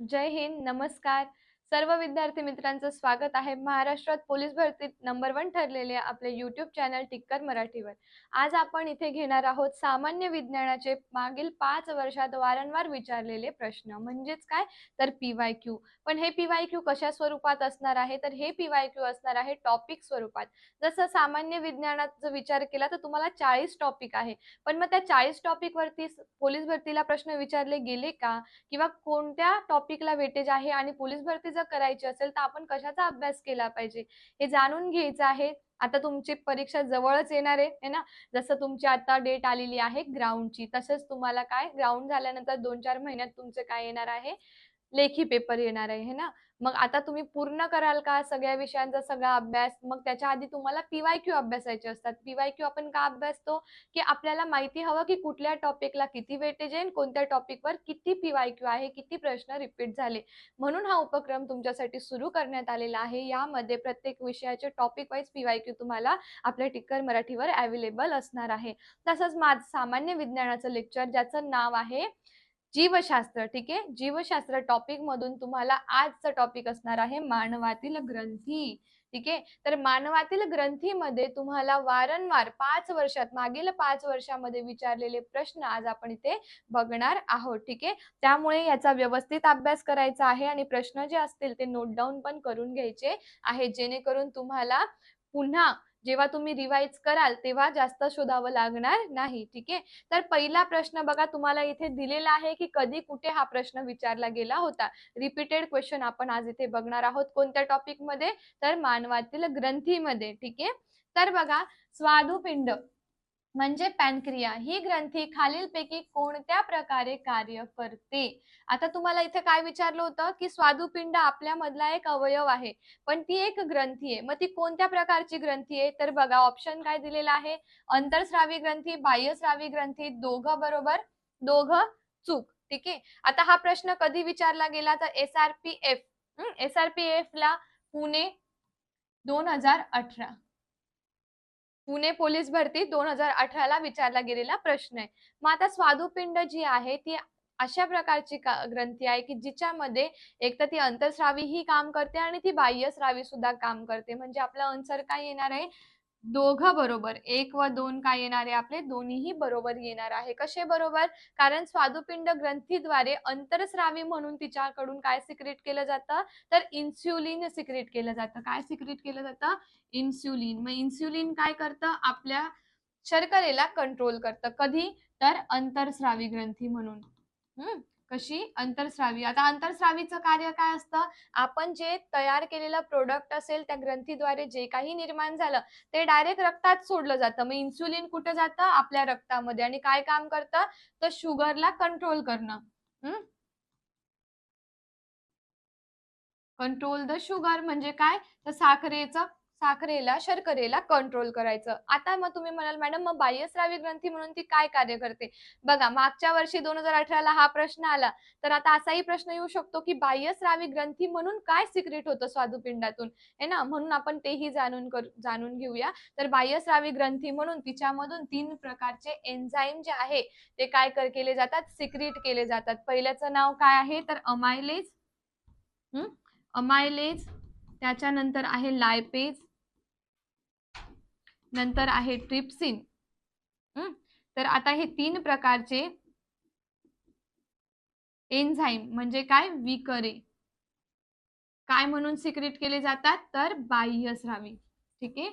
जय हिंद नमस्कार. सर्व विद्यार्थी मित्रांचं स्वागत आहे. महाराष्ट्रात पोलीस भरतीत नंबर वन ठरलेले आपले युट्यूब चॅनल टिक्कर मराठीवर. आज आपण इथे घेणार आहोत सामान्य विज्ञानाचे मागील पाच वर्षात वारंवार विचारलेले प्रश्न. म्हणजेच काय? तर पीवाय क्यू पण हे पीवाय क्यू कशा स्वरूपात असणार आहे? तर हे पीवाय क्यू असणार आहे टॉपिक स्वरूपात. जसं सामान्य विज्ञानात जर विचार केला तर तुम्हाला चाळीस टॉपिक आहे. पण मग त्या चाळीस टॉपिक वरती पोलीस भरतीला प्रश्न विचारले गेले का? किंवा कोणत्या टॉपिकला वेटेज आहे आणि पोलीस भरती जर करायची असेल तर आपण कशाचा अभ्यास केला पाहिजे? हे जाणून घ्यायचं आहे. आता तुमची परीक्षा जवळच येणार आहे ना? जसं तुमची आता डेट आलेली आहे ग्राउंडची तसंच तुम्हाला काय? ग्राउंड झाल्यानंतर दोन चार महिन्यात तुमचं काय येणार आहे? लेखी पेपर येणार आहे ना? मग आता तुम्ही पूर्ण कराल का सगळ्या विषयांचा सगळा अभ्यास? मग त्याच्या आधी तुम्हाला पीवाय क्यू अभ्यासायचे असतात. पीवाय क्यू आपण का अभ्यासतो? की आपल्याला माहिती हवं की कुठल्या टॉपिकला किती वेटेज येईल कोणत्या टॉपिकवर किती पीवाय क्यू आहे किती प्रश्न रिपीट झाले. म्हणून हा उपक्रम तुमच्यासाठी सुरू करण्यात आलेला आहे. यामध्ये प्रत्येक विषयाचे टॉपिक वाईज पीवाय क्यू तुम्हाला आपल्या टिक्कर मराठीवर अवेलेबल असणार आहे. तसंच माझं सामान्य विज्ञानाचं लेक्चर ज्याचं नाव आहे जीवशास्त्र ठीक आहे? जीवशास्त्र टॉपिक मधून तुम्हाला आजचा टॉपिक असणार आहे मानवातील ग्रंथी ठीक आहे? तर मानवातील ग्रंथीमध्ये तुम्हाला वारंवार पाच वर्षात मागील पाच वर्षामध्ये विचारलेले प्रश्न आज आपण इथे बघणार आहोत ठीक आहे? त्यामुळे याचा व्यवस्थित अभ्यास करायचा आहे आणि प्रश्न जे असतील ते नोट डाऊन पण करून घ्यायचे आहे जेणेकरून तुम्हाला पुन्हा जेव्हा तुम्ही रिवाइज कराल तेव्हा जास्त शोधावं लागणार नाही ठीक आहे? तर पहिला प्रश्न बघा तुम्हाला इथे दिलेला आहे की कधी कुठे हा प्रश्न विचारला गेला होता? रिपीटेड क्वेश्चन आपण आज इथे बघणार आहोत कोणत्या टॉपिकमध्ये तर मानवातील ग्रंथीमध्ये ठीक आहे? तर बघा स्वादुपिंड. म्हणजे पॅनक्रिया. ही ग्रंथी खालीलपैकी कोणत्या प्रकारे कार्य करते? आता तुम्हाला इथे काय विचारलं होतं? की स्वादुपिंड आपल्यामधला एक अवयव आहे पण ती एक ग्रंथी आहे. मग ती कोणत्या प्रकारची ग्रंथी आहे? तर बघा ऑप्शन काय दिलेला आहे? अंतरस्रावी ग्रंथी बाह्यस्रावी ग्रंथी दोघं बरोबर दोघं चूक. ठीक आहे? आता हा प्रश्न कधी विचारला गेला? तर S R P F S R P F ला पुणे दोन हजार अठरा. पुणे पोलीस भरती दोन हजार अठराला विचारला गेलेला प्रश्न आहे. मग आता स्वादुपिंड जी आहे ती अशा प्रकारची ग्रंथी आहे की जिच्यामध्ये एक तर ती अंतरस्रावी ही काम करते आणि ती बाह्यस्रावी सुद्धा काम करते. म्हणजे आपला आन्सर काय येणार आहे? दोघं बरोबर. एक व दोन काय येणार आहे आपले? दोन्हीही बरोबर येणार आहे. कसे बरोबर? कारण स्वादुपिंड ग्रंथीद्वारे अंतरस्रावी म्हणून तिच्याकडून काय सिक्रेट केलं जातं? तर इन्स्युलिन सिक्रेट केलं जातं. काय सिक्रेट केलं जातं? इन्स्युलिन मग इन्स्युलिन काय करतं? आपल्या शर्करेला कंट्रोल करतं. कधी? तर अंतरस्रावी ग्रंथी म्हणून. हम्म कशी अंतरस्रावी आता अंतरस्रावीचं कार्य काय असतं? आपण जे तयार केलेलं प्रोडक्ट असेल त्या ग्रंथीद्वारे जे काही निर्माण झालं ते डायरेक्ट रक्तात सोडलं जातं. मग इन्सुलिन कुठं जातं? आपल्या रक्तामध्ये. आणि काय काम करतं? तर शुगरला कंट्रोल करणं. हम्म कंट्रोल द शुगर म्हणजे काय? तर साखरेचं साखरेला शर्करेला कंट्रोल करायचं. आता मग तुम्ही म्हणाल मॅडम मग बाह्यस्रावी ग्रंथी म्हणून ती काय कार्य करते? बघा मागच्या वर्षी दोन हजार अठराला हा प्रश्न आला. तर आता असाही प्रश्न येऊ शकतो की बाह्यस्रावी ग्रंथी म्हणून काय सिक्रेट होतं स्वादुपिंडातून? है ना म्हणून आपण तेही जाणून कर जाणून घेऊया. तर बाह्यस्रावी ग्रंथी म्हणून तिच्यामधून तीन प्रकारचे एन्झाईम जे आहे ते काय कर केले जातात? सिक्रेट केले जातात. पहिल्याचं नाव काय आहे? तर अमायलेज अमायलेज त्याच्यानंतर आहे लायपेज नंतर आहे ट्रिप्सिन. तर आता हे तीन प्रकारचे एन्झाईम म्हणजे काय? विकरे. काय म्हणून सिक्रेट केले जातात? तर बाह्य स्रावी. ठीक आहे?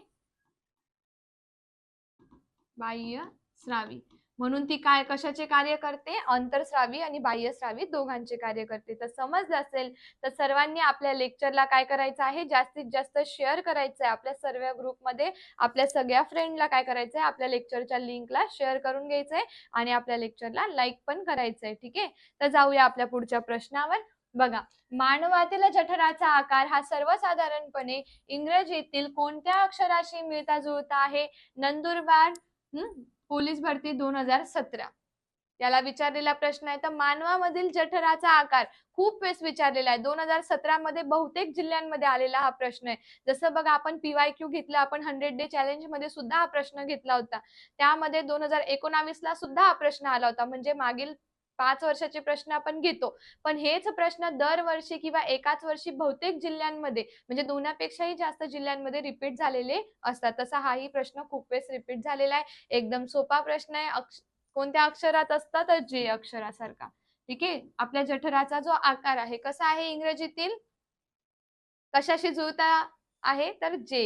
बाह्य स्रावी. म्हणून ती काय कशाचे कार्य करते? अंतरस्रावी आणि बाह्यस्रावी दोघांचे कार्य करते. तर समजलं असेल तर सर्वांनी आपल्या लेक्चरला काय करायचं आहे? जास्तीत जास्त शेअर करायचं आहे आपल्या सर्व ग्रुपमध्ये आपल्या सगळ्या फ्रेंडला काय करायचं आहे आपल्या लेक्चरच्या लिंकला शेअर करून घ्यायचं आहे आणि आपल्या लेक्चरला लाईक पण करायचं आहे ठीक आहे? तर जाऊया आपल्या पुढच्या प्रश्नावर. बघा मानवातील जठराचा आकार हा सर्वसाधारणपणे इंग्रजीतील कोणत्या अक्षराशी मिळता जुळता आहे? नंदुरबार पोलीस भरती दोन हजार सतरा. याला विचारलेला प्रश्न आहे तर मानवामधील जठराचा आकार खूप वेळेस विचारलेला आहे. दोन हजार सतरा मध्ये बहुतेक जिल्ह्यांमध्ये आलेला हा प्रश्न आहे. जसं बघा आपण पीवाय क्यू घेतला आपण हंड्रेड डे चॅलेंजमध्ये सुद्धा हा प्रश्न घेतला होता. त्यामध्ये दोन हजार एकोणावीस ला सुद्धा हा प्रश्न आला होता. म्हणजे मागील पाच वर्षाचे प्रश्न आपण घेतो. पण हेच प्रश्न दरवर्षी किंवा एकाच वर्षी बहुतेक जिल्ह्यांमध्ये म्हणजे दोनापेक्षाही जास्त जिल्ह्यांमध्ये रिपीट झालेले असतात. तसा हाही प्रश्न खूप वेळेस रिपीट झालेला आहे. एकदम सोपा प्रश्न आहे. अक्ष कोणत्या अक्षरात असतात? तर जे अक्षरासारखा. ठीक आहे? आपल्या जठराचा जो आकार आहे कसा आहे इंग्रजीतील? कशाशी जुळता आहे? तर जे.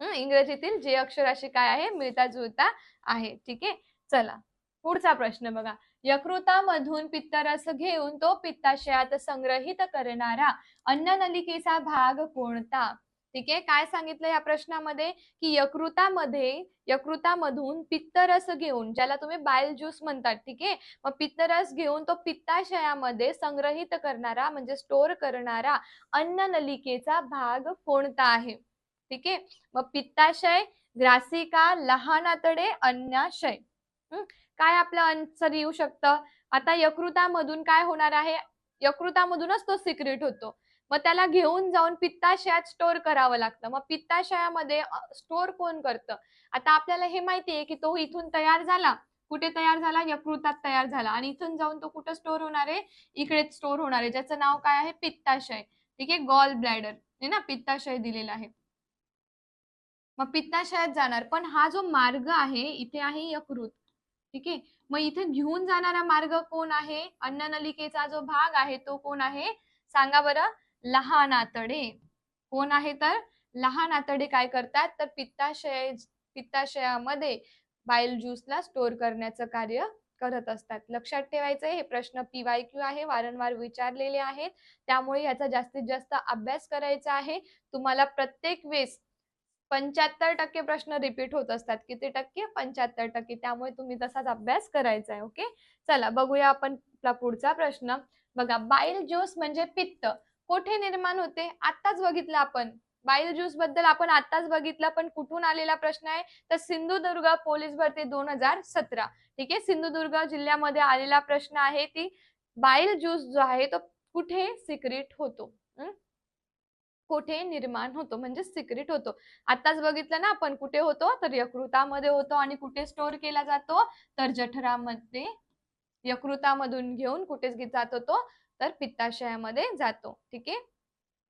इंग्रजीतील जे अक्षराशी काय आहे? मिळता जुळता आहे. ठीक आहे? चला. पुढचा प्रश्न बघा. यकृतामधून पित्तरस घेऊन तो पित्ताशयात संग्रहित करणारा अन्ननलिकेचा भाग कोणता? ठीक आहे काय सांगितलं या प्रश्नामध्ये? की यकृतामध्ये यकृतामधून पित्तरस घेऊन ज्याला तुम्ही बायल ज्यूस म्हणतात ठीक आहे? मग पित्तरस घेऊन तो पित्ताशयामध्ये संग्रहित करणारा म्हणजे स्टोअर करणारा अन्ननलिकेचा भाग कोणता आहे? ठीक आहे मग पित्ताशय ग्रासिका लहान आतडे अन्नाशय. काय आपलं आन्सर येऊ शकतं? आता यकृतामधून काय होणार आहे? यकृतामधूनच तो सिक्रेट होतो. मग त्याला घेऊन जाऊन पित्ताशयात स्टोअर करावं लागतं. मग पित्ताशयामध्ये स्टोअर कोण करतं? आता आपल्याला हे माहितीये की तो इथून तयार झाला. कुठे तयार झाला? यकृतात तयार झाला. आणि इथून जाऊन तो कुठं स्टोअर होणार आहे? इकडेच स्टोअर होणार आहे. ज्याचं नाव काय आहे? पित्ताशय. ठीक आहे? गॉल ब्लॅडर हे ना? पित्ताशय दिलेला आहे. मग पित्ताशयात जाणार. पण हा जो मार्ग आहे इथे आहे यकृत. ठीक आहे? मग इथे घेऊन जाणारा मार्ग कोण आहे? अन्ननलिकेचा जो भाग आहे तो कोण आहे? सांगा बरं. लहान आतडे कोण आहे तर? लहान आतडे काय करतात? तर पित्ताशय पित्ताशयामध्ये बाईल ज्यूसला स्टोर करण्याचं कार्य करत असतात. लक्षात ठेवायचं हे प्रश्न पीवाय क्यू आहे वारंवार विचारलेले आहेत. त्यामुळे याचा जास्तीत जास्त अभ्यास करायचा आहे. तुम्हाला प्रत्येक वेळेस पंच्याहत्तर टक्के प्रश्न रिपीट होत असतात. किती टक्के? पंच्याहत्तर टक्के. त्यामुळे तुम्ही तसाच अभ्यास करायचा आहे ओके चला बघूया आपण आपला पुढचा प्रश्न. बघा बाईल ज्यूस म्हणजे पित्त. कोठे निर्माण होते? आताच बघितलं आपण. बाईल ज्यूसबद्दल आपण आताच बघितलं पण कुठून आलेला प्रश्न आहे? तर सिंधुदुर्ग पोलीस भरती दोन हजार सतरा. ठीक आहे? सिंधुदुर्ग जिल्ह्यामध्ये आलेला प्रश्न आहे ती बाईल ज्यूस जो आहे तो कुठे सिक्रेट होतो? कुठे निर्माण होतो म्हणजे सिक्रेट होतो. आताच बघितलं ना आपण कुठे होतो? तर यकृतामध्ये होतो आणि कुठे स्टोअर केला जातो? तर जठरामध्ये यकृतामधून घेऊन कुठे जात होतो तर पित्ताशयामध्ये जातो. ठीक आहे?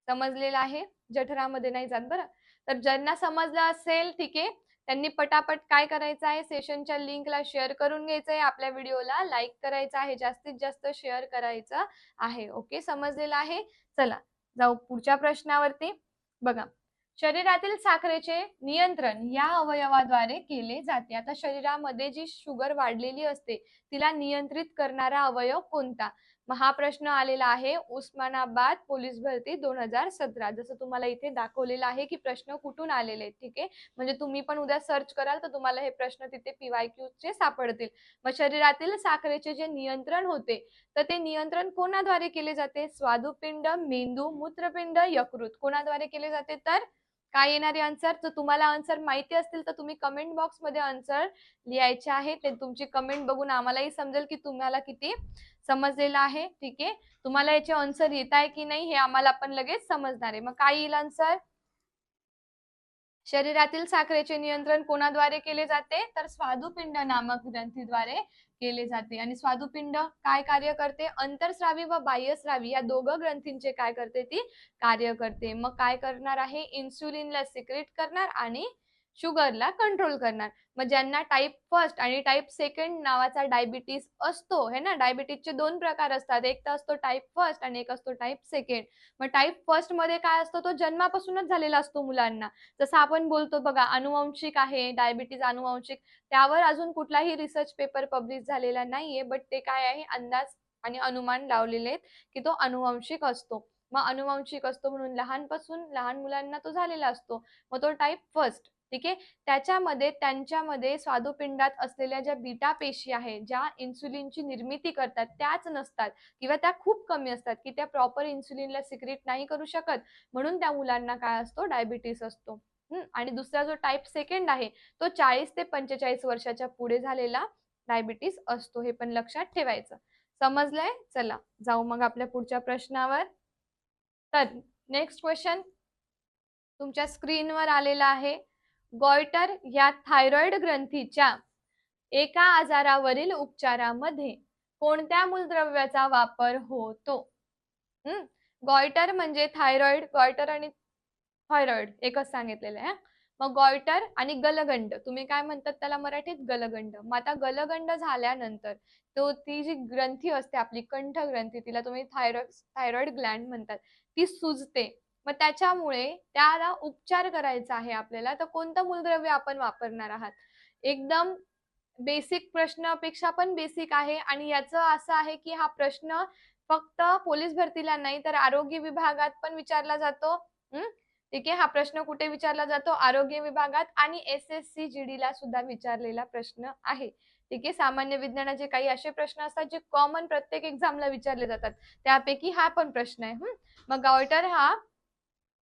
समजलेलं आहे? जठरामध्ये नाही जात बरं? तर ज्यांना समजलं असेल ठीक आहे? त्यांनी पटापट काय करायचं आहे? सेशनच्या लिंकला शेअर करून घ्यायचं आहे. आपल्या व्हिडिओला लाईक करायचं आहे. जास्तीत जास्त शेअर करायचं आहे. ओके समजलेलं आहे? चला. जाऊ पुढच्या प्रश्नावरती. बघा शरीरातील साखरेचे नियंत्रण या अवयवाद्वारे केले जाते. आता शरीरामध्ये जी शुगर वाढलेली असते तिला नियंत्रित करणारा अवयव कोणता? मग हा प्रश्न आलेला आहे. उस्मानाबाद पोलीस भरती दोन हजार सतरा. जसं तुम्हाला इथे दाखवलेलं आहे की प्रश्न कुठून आलेले आहेत ठीक आहे? म्हणजे तुम्ही पण उद्या सर्च कराल तर तुम्हाला हे प्रश्न तिथे पीवाय क्यू चे सापडतील. मग शरीरातील साखरेचे जे नियंत्रण होते तर ते नियंत्रण कोणाद्वारे केले जाते? स्वादुपिंड मेंदू मूत्रपिंड यकृत कोणाद्वारे केले जाते? तर काय येणारे आन्सर जर तुम्हाला आन्सर माहिती असतील तर तुम्ही कमेंट बॉक्समध्ये आन्सर लिहायचे आहे ते तुमची कमेंट बघून आम्हालाही समजेल की तुम्हाला किती समजलेलं आहे. ठीक आहे? तुम्हाला याचे आन्सर येत आहे की नाही हे आम्हाला पण लगेच समजणार आहे. मग काय येईल आन्सर शरीरातील साखरेचे नियंत्रण कोणाद्वारे केले जाते? तर स्वादुपिंड नामक ग्रंथीद्वारे केले जाते. आणि स्वादुपिंड काय कार्य करते? अंतरस्रावी व बाह्यस्रावी या दोघं ग्रंथींचे काय करते ती? कार्य करते. मग काय करणार आहे? इन्सुलिनला सिक्रेट करणार आणि शुगरला कंट्रोल करणार. मग ज्यांना टाईप फर्स्ट आणि टाईप सेकंड नावाचा डायबिटीस असतो हे ना? डायबिटीसचे दोन प्रकार असतात. एक तर असतो टाईप फर्स्ट आणि एक असतो टाईप सेकंड मग टाईप फर्स्टमध्ये काय असतो? तो जन्मापासूनच झालेला असतो मुलांना. जसं आपण बोलतो बघा अनुवंशिक आहे डायबिटीज अनुवंशिक. त्यावर अजून कुठलाही रिसर्च पेपर पब्लिश झालेला नाहीये बट ते काय आहे? अंदाज आणि अनुमान लावलेले आहेत की तो अनुवंशिक असतो. मग अनुवंशिक असतो म्हणून लहानपासून लहान मुलांना तो झालेला असतो. मग तो टाईप फर्स्ट ठीक आहे? त्याच्यामध्ये त्यांच्यामध्ये स्वादुपिंडात असलेल्या ज्या बीटा पेशी आहेत ज्या इन्सुलिनची निर्मिती करतात त्याच नसतात किंवा त्या खूप कमी असतात की त्या प्रॉपर इन्सुलिनला सिक्रेट नाही करू शकत. म्हणून त्या मुलांना काय असतो? डायबिटीस असतो. आणि दुसरा जो टाईप सेकंड आहे तो चाळीस ते पंचेचाळीस वर्षाच्या पुढे झालेला डायबिटीस असतो. हे पण लक्षात ठेवायचं. समजलंय? चला जाऊ मग आपल्या पुढच्या प्रश्नावर. तर नेक्स्ट क्वेश्चन तुमच्या स्क्रीनवर आलेला आहे. गॉयटर या थायरॉइड ग्रंथीच्या एका आजारावरील उपचारामध्ये कोणत्या मूलद्रव्याचा वापर होतो? गॉयटर म्हणजे थायरॉइड गॉयटर आणि थायरॉइड एकच सांगितलेलं आहे मग गॉयटर आणि गलगंड तुम्ही काय म्हणतात त्याला मराठीत? गलगंड. मग आता गलगंड झाल्यानंतर तो ती जी ग्रंथी असते आपली कंठ ग्रंथी तिला तुम्ही थायरॉइड थायरॉइड ग्लँड म्हणतात ती सुजते. मग त्याच्यामुळे त्याला उपचार करायचा आहे आपल्याला. तर कोणतं मूलद्रव्य आपण वापरणार आहात? एकदम बेसिक प्रश्नापेक्षा पण बेसिक आहे आणि याचं असं आहे की हा प्रश्न फक्त पोलीस भरतीला नाही तर आरोग्य विभागात पण विचारला जातो. ठीक आहे? हा प्रश्न कुठे विचारला जातो? आरोग्य विभागात आणि S S C G D ला सुद्धा विचारलेला प्रश्न आहे. ठीक आहे? सामान्य विज्ञानाचे काही असे प्रश्न असतात जे कॉमन प्रत्येक एक्झामला विचारले जातात. त्यापैकी हा पण प्रश्न आहे. मग गॉयटर हा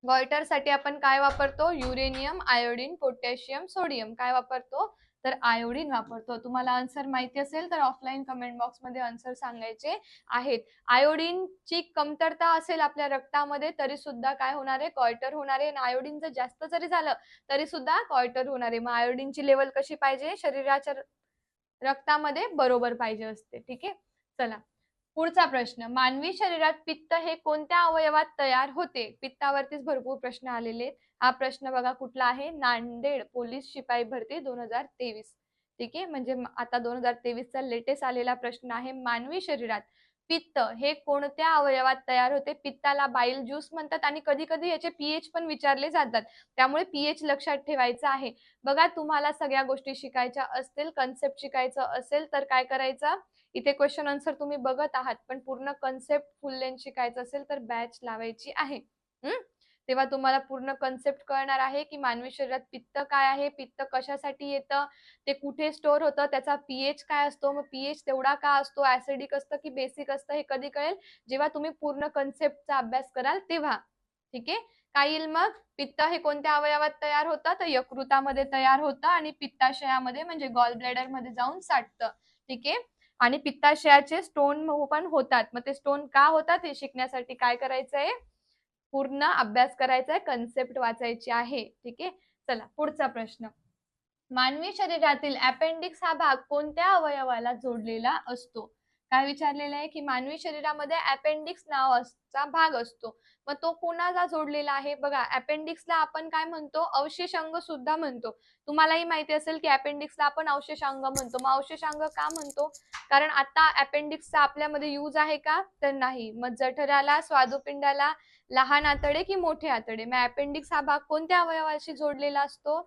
गॉयटरसाठी आपण काय वापरतो? युरेनियम आयोडीन पोटॅशियम सोडियम काय वापरतो? तर आयोडीन वापरतो. तुम्हाला आन्सर माहिती असेल तर ऑफलाईन कमेंट बॉक्समध्ये आन्सर सांगायचे आहेत. आयोडीनची कमतरता असेल आपल्या रक्तामध्ये तरी सुद्धा काय होणार आहे? कॉयटर होणार आहे. आणि आयोडीन जर जास्त जरी झालं तरी सुद्धा कॉयटर होणार आहे. मग आयोडीनची लेवल कशी पाहिजे? शरीराच्या रक्तामध्ये बरोबर पाहिजे असते. ठीक आहे? चला. पुढचा प्रश्न मानवी शरीरात पित्त हे कोणत्या अवयवात तयार होते? पित्तावरतीच भरपूर प्रश्न आलेले आहेत. हा प्रश्न बघा कुठला आहे? नांदेड पोलीस शिपाई भरती दोन हजार तेवीस. ठीक आहे? म्हणजे आता दोन हजार तेवीसचा लेटेस्ट आलेला प्रश्न आहे मानवी शरीरात पित्त हे कोणत्या अवयवात तयार होते? पित्ताला बाईल ज्यूस म्हणतात आणि कधी कधी याचे पीएच पण विचारले जातात. त्यामुळे पीएच लक्षात ठेवायचं आहे. बघा तुम्हाला सगळ्या गोष्टी शिकायच्या असतील कन्सेप्ट शिकायचं असेल तर काय करायचं? इथे क्वेश्चन आन्सर तुम्ही बघत आहात पण पूर्ण कन्सेप्ट फुल लेंथ शिकायचं असेल तर बॅच लावायची आहे. तेव्हा तुम्हाला पूर्ण कन्सेप्ट कळणार आहे की मानवी शरीरात पित्त काय आहे पित्त कशासाठी येतं ते कुठे स्टोअर होतं त्याचा पीएच काय असतो मग पीएच तेवढा का असतो ऍसिडिक असतं की बेसिक असतं हे कधी कळेल? जेव्हा तुम्ही पूर्ण कन्सेप्टचा अभ्यास कराल तेव्हा. ठीक आहे? काय येईल मग? पित्त हे कोणत्या अवयवात तयार होतं? तर यकृतामध्ये तयार होतं आणि पित्ताशयामध्ये म्हणजे गॉल ब्लॅडरमध्ये जाऊन साठतं. ठीक आहे? आणि पित्ताशयाचे स्टोन पण होतात. मग ते स्टोन का होतात? हे शिकण्यासाठी काय करायचंय? पूर्ण अभ्यास करायचा आहे कन्सेप्ट वाचायची आहे. ठीक आहे? चला पुढचा प्रश्न. मानवी शरीरातील अपेंडिक्स हा भाग कोणत्या अवयवाला जोडलेला असतो? काय विचारलेलं आहे की मानवी शरीरामध्ये अपेंडिक्स नावाचा भाग असतो. मग तो कोणाला जोडलेला आहे? बघा अपेंडिक्सला आपण काय म्हणतो? अवशेष अंग सुद्धा म्हणतो. तुम्हालाही माहिती असेल की अपेंडिक्सला आपण अवशेष अंग म्हणतो. मग अवशेष अंग का म्हणतो? कारण आता अपेंडिक्सचा आपल्यामध्ये यूज आहे का? तर नाही. मग जठराला स्वादुपिंडाला लहान आतडे की मोठे आतडे? मग अपेंडिक्स हा भाग कोणत्या अवयवाशी जोडलेला असतो?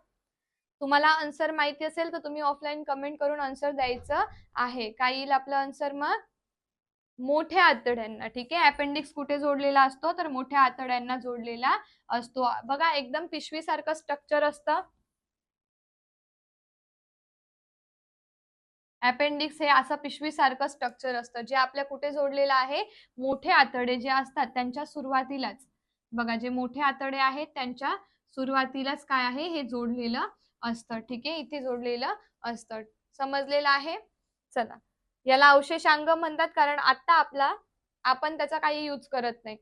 तुम्हाला आन्सर माहिती असेल तर तुम्ही ऑफलाईन कमेंट करून आन्सर द्यायचं आहे. काय येईल आपलं आन्सर मग? मोठ्या आतड्यांना ठीक आहे? अपेंडिक्स कुठे जोडलेला असतो तर मोठ्या आतड्यांना जोडलेला असतो. बघा एकदम पिशवीसारखं स्ट्रक्चर असतं. अपेंडिक्स हे असं पिशवीसारखं स्ट्रक्चर असतं. जे आपल्या कुठे जोडलेलं आहे? मोठे आतडे जे असतात त्यांच्या सुरुवातीलाच. बघा जे मोठे आतडे आहेत त्यांच्या सुरुवातीलाच काय आहे? हे जोडलेलं असतं. ठीक आहे? इथे जोडलेलं असतं. समजलेलं आहे? चला. याला अवशेषांग म्हणतात कारण आता आपला आपण त्याचा काही यूज करत नाही.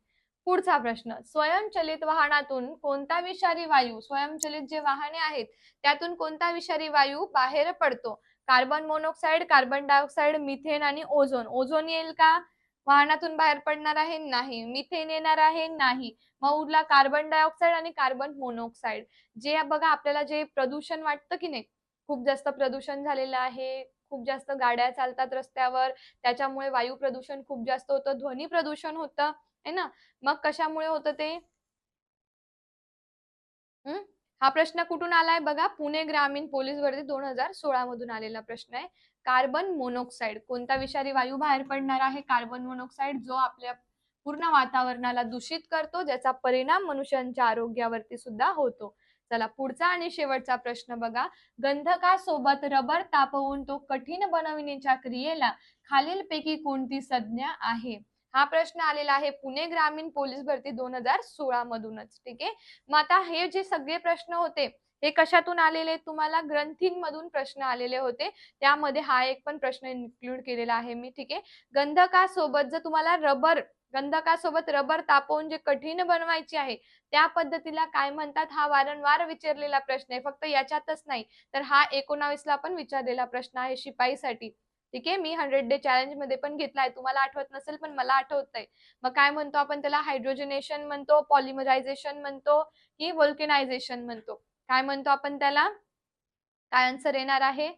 पुढचा प्रश्न. स्वयंचलित वाहनातून कोणता विषारी वायू स्वयंचलित जे वाहने आहेत त्यातून कोणता विषारी वायू बाहेर पडतो? Carbon monoxide carbon dioxide methane आणि ओझोन ओझोन येईल का? वाहनातून बाहेर पडणार आहे? नाही. मिथेन येणार आहे? नाही. मग उरला कार्बन डायऑक्साईड आणि कार्बन मोनॉक्साईड जे बघा आपल्याला जे प्रदूषण वाटतं की नाही खूप जास्त प्रदूषण झालेलं आहे. खूप जास्त गाड्या चालतात रस्त्यावर. त्याच्यामुळे वायू प्रदूषण खूप जास्त होतं. ध्वनी प्रदूषण होतं. है ना? मग कशामुळे होतं ते? हा प्रश्न कुठून आलाय बघा? पुणे ग्रामीण पोलीस भरती दोन हजार सोळा मधून आलेला प्रश्न आहे. कार्बन मोनॉक्साईड कोणता विषारी वायू बाहेर पडणार आहे? कार्बन मोनॉक्साईड जो आपल्या पूर्ण वातावरणाला दूषित करतो ज्याचा परिणाम मनुष्यांच्या आरोग्यावरती सुद्धा होतो. चला पुढचा आणि शेवटचा प्रश्न बघा. गंधकासोबत रबर तापवून तो कठीण बनविण्याच्या क्रियेला खालीलपैकी कोणती संज्ञा आहे? हा प्रश्न आलेला आहे पुणे ग्रामीण पोलीस भरती दोन हजार सोळा मधूनच ठीक आहे? मग आता हे जे सगळे प्रश्न होते हे कशातून आलेले? तुम्हाला ग्रंथींमधून प्रश्न आलेले होते. त्यामध्ये हा एक पण प्रश्न इन्क्लूड केलेला आहे मी ठीक आहे? गंधकासोबत जर तुम्हाला रबर गंधकासोबत रबर तापवून जे कठीण बनवायची आहे त्या पद्धतीला काय म्हणतात? हा वारंवार विचारलेला प्रश्न आहे फक्त याच्यातच नाही. तर हा एकोणावीसला पण विचारलेला प्रश्न आहे शिपाईसाठी. ठीक आहे? मी हंड्रेड डे चॅलेंजमध्ये पण घेतलाय. तुम्हाला आठवत नसेल पण मला आठवतंय. मग काय म्हणतो आपण त्याला? हायड्रोजनेशन म्हणतो पॉलिमरायझेशन म्हणतो की वोल्केनायझेशन म्हणतो. काय म्हणतो आपण त्याला? काय आन्सर येणार आहे?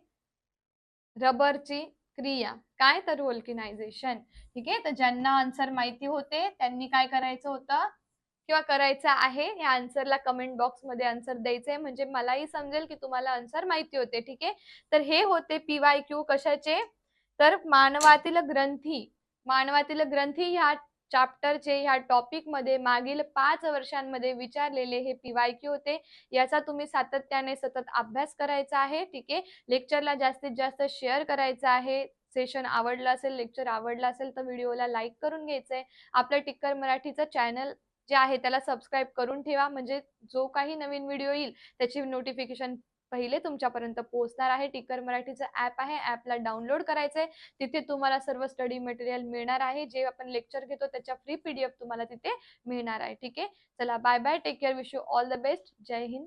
रबरची क्रिया. काय तर वोल्केनायझेशन ठीक आहे? तर ज्यांना आन्सर माहिती होते त्यांनी काय करायचं होतं? किंवा करायचं आहे? या आन्सरला कमेंट बॉक्समध्ये आन्सर द्यायचंय. म्हणजे मलाही समजेल की तुम्हाला आन्सर माहिती होते. ठीक आहे? तर हे होते पीवाय क्यू कशाचे? तर मानवातील ग्रंथी मानवातील ग्रंथी ह्या चॅप्टरचे ह्या टॉपिकमध्ये मागील पाच वर्षांमध्ये विचारलेले हे पीवायक्यू होते. याचा तुम्ही सातत्याने सतत अभ्यास करायचा आहे. ठीक आहे? लेक्चरला जास्तीत जास्त शेअर करायचं आहे. सेशन आवडलं असेल लेक्चर आवडलं असेल तर व्हिडिओला लाईक करून घ्यायचंय. आपलं टिक्कर मराठीचं चॅनल जे आहे त्याला सबस्क्राईब करून ठेवा. म्हणजे जो काही नवीन व्हिडिओ येईल त्याची नोटिफिकेशन पहिले तुमच्यापर्यंत पोहोचणार आहे. टिक्कर मराठीचं ऍप आहे. ऍपला डाउनलोड करायचंय. तिथे तुम्हाला सर्व स्टडी मटेरियल मिळणार आहे. जे आपण लेक्चर घेतो त्याच्या फ्री पीडीएफ तुम्हाला तिथे मिळणार आहे. ठीक आहे? चला bye bye take care wish you all the best Jai Hind.